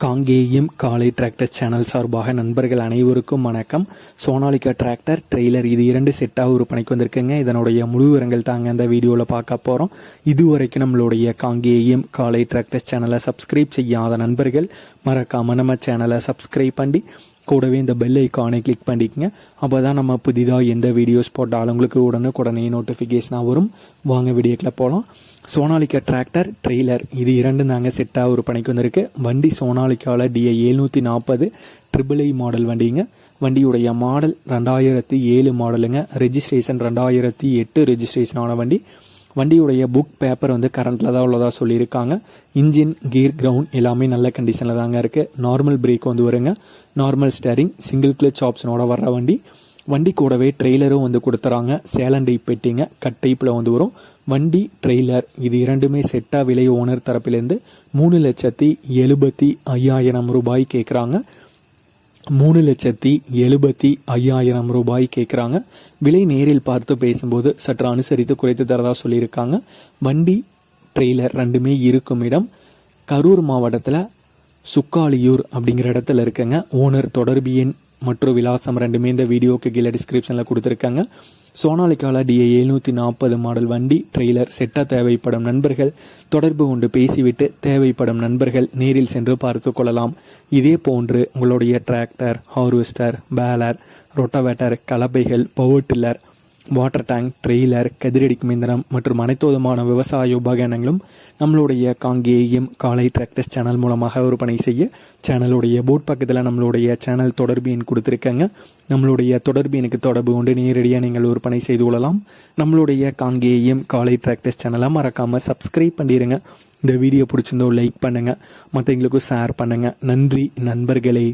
காங்கேயம் காலை tractor channel சார்பாக நண்பர்கள் அனைவருக்கும் வணக்கம். சோனாலிகா டிராக்டர் ட்ரெய்லர் இது இரண்டு செட்டாக விற்பனைக்கு வந்திருக்குங்க. இதனுடைய முழு விவரங்கள் தாங்க இந்த வீடியோவில் பார்க்க போகிறோம் இதுவரைக்கும் நம்மளுடைய காங்கேயம் காலை டிராக்டர் சேனலை சப்ஸ்கிரைப் செய்யாத நண்பர்கள் மறக்காமல் நம்ம சேனலை சப்ஸ்கிரைப் பண்ணி கூடவே இந்த பெல் ஐக்கானை கிளிக் பண்ணிக்கங்க. அப்போ தான் நம்ம புதிதாக எந்த வீடியோஸ் போட்டாலும் உங்களுக்கு உடனுக்குடனே நோட்டிஃபிகேஷனாக வரும். வாங்க வீடியோக்கில் போகலாம் சோனாலிக்கா டிராக்டர் ட்ரெய்லர் இது இரண்டு நாங்கள் செட்டாக ஒரு பணிக்கு வந்திருக்கு. வண்டி சோனாலிக்காவில் டிஏ எழுநூற்றி நாற்பது ட்ரிபிள் ஐ மாடல் வண்டிங்க. வண்டியுடைய மாடல் ரெண்டாயிரத்தி ஏழு மாடலுங்க ரெஜிஸ்ட்ரேஷன் ரெண்டாயிரத்தி எட்டு ரெஜிஸ்ட்ரேஷனான வண்டி. வண்டியுடைய புக் பேப்பர் வந்து கரண்ட்டில் தான் உள்ளதாக சொல்லியிருக்காங்க. இன்ஜின் கீர் கிரவுண்ட் எல்லாமே நல்ல கண்டிஷனில் தாங்க இருக்குது நார்மல் பிரேக் வந்து வருங்க. நார்மல் ஸ்டேரிங் சிங்கிள் கிளச் ஆப்ஷனோட வர்ற வண்டி. வண்டி கூடவே ட்ரெய்லரும் வந்து கொடுத்துறாங்க. சேலண்டை பெட்டிங்க கட் டைப்பில் வந்து வரும். வண்டி ட்ரெய்லர் இது இரண்டுமே செட்டாக விலை ஓனர் தரப்பிலேருந்து மூணு லட்சத்தி எழுபத்தி ஐயாயிரம் ரூபாய் கேட்குறாங்க மூணு லட்சத்தி எழுபத்தி ஐயாயிரம் ரூபாய் கேட்குறாங்க விலை நேரில் பார்த்து பேசும்போது சற்று அனுசரித்து குறைத்து தரதா சொல்லியிருக்காங்க. வண்டி ட்ரெய்லர் ரெண்டுமே இருக்கும் இடம். கரூர் மாவட்டத்தில் சுக்காலியூர் அப்படிங்கிற இடத்துல இருக்குங்க. ஓனர் தொடர்பு எண் மற்றும் விலாசம் ரெண்டுமே இந்த வீடியோக்கு கீழே டிஸ்கிரிப்ஷனில் கொடுத்துருக்காங்க. சோனாலிக்கால டிஏ எழுநூற்றி நாற்பது மாடல் வண்டி ட்ரெய்லர் செட்டாக தேவைப்படும் நண்பர்கள் தொடர்பு கொண்டு பேசிவிட்டு தேவைப்படும் நண்பர்கள் நேரில் சென்று பார்த்து கொள்ளலாம். இதே போன்று உங்களுடைய tractor harvester baler rotavator கலப்பைகள் power tiller water tank trailer கதிரடிக்கும் இயந்திரம் மற்றும் அனைத்து விதமான விவசாய உபகரணங்களும் நம்மளுடைய காங்கேயம் காலை டிராக்டர்ஸ் சேனல் மூலமாக விற்பனை செய்ய சேனலுடைய போட் பக்கத்தில் நம்மளுடைய சேனல் தொடர்பு எண் கொடுத்துருக்காங்க. நம்மளுடைய தொடர்பு எனக்கு தொடர்பு கொண்டு நேரடியாக நீங்கள் விற்பனை செய்து கொள்ளலாம். நம்மளுடைய காங்கேயம் காலை டிராக்டர்ஸ் சேனலை மறக்காமல் சப்ஸ்கிரைப் பண்ணிடுங்க இந்த வீடியோ பிடிச்சிருந்தோ லைக் பண்ணுங்கள் மற்றவங்களுக்கும் ஷேர் பண்ணுங்கள் நன்றி நண்பர்களே.